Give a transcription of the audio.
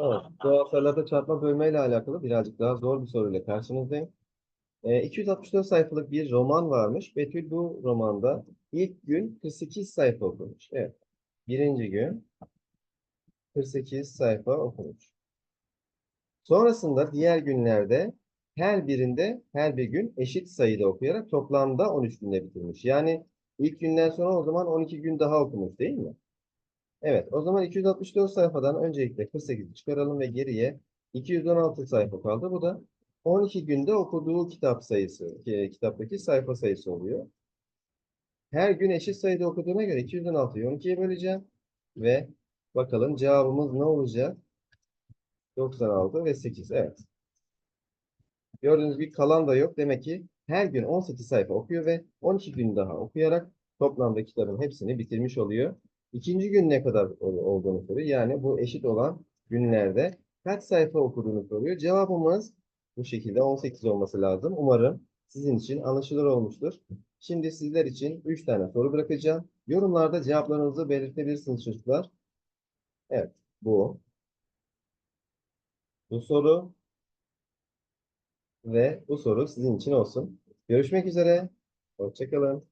Evet, doğal sayılarda çarpma bölme ile alakalı birazcık daha zor bir soruyla karşınızdayım. Ee, 264 sayfalık bir roman varmış. Betül bu romanda ilk gün 48 sayfa okumuş. Evet, birinci gün 48 sayfa okumuş. Sonrasında diğer günlerde her birinde her bir gün eşit sayıda okuyarak toplamda 13 günde bitirmiş. Yani ilk günden sonra o zaman 12 gün daha okumuş değil mi? Evet, o zaman 264 sayfadan öncelikle 48'i çıkaralım ve geriye 216 sayfa kaldı. Bu da 12 günde okuduğu kitap sayısı, ki- kitaptaki sayfa sayısı oluyor. Her gün eşit sayıda okuduğuna göre 216'yı 12'ye böleceğim ve bakalım cevabımız ne olacak? 96 ve 8. Evet. Gördüğünüz gibi kalan da yok. Demek ki her gün 18 sayfa okuyor ve 12 gün daha okuyarak toplamda kitabın hepsini bitirmiş oluyor. İkinci gün ne kadar ol- olduğunu soruyor. Yani bu eşit olan günlerde kaç sayfa okuduğunu soruyor. Cevabımız bu şekilde 18 olması lazım. Umarım sizin için anlaşılır olmuştur. Şimdi sizler için 3 tane soru bırakacağım. Yorumlarda cevaplarınızı belirtebilirsiniz çocuklar. Evet, bu. Bu soru ve bu soru sizin için olsun. Görüşmek üzere. Hoşçakalın.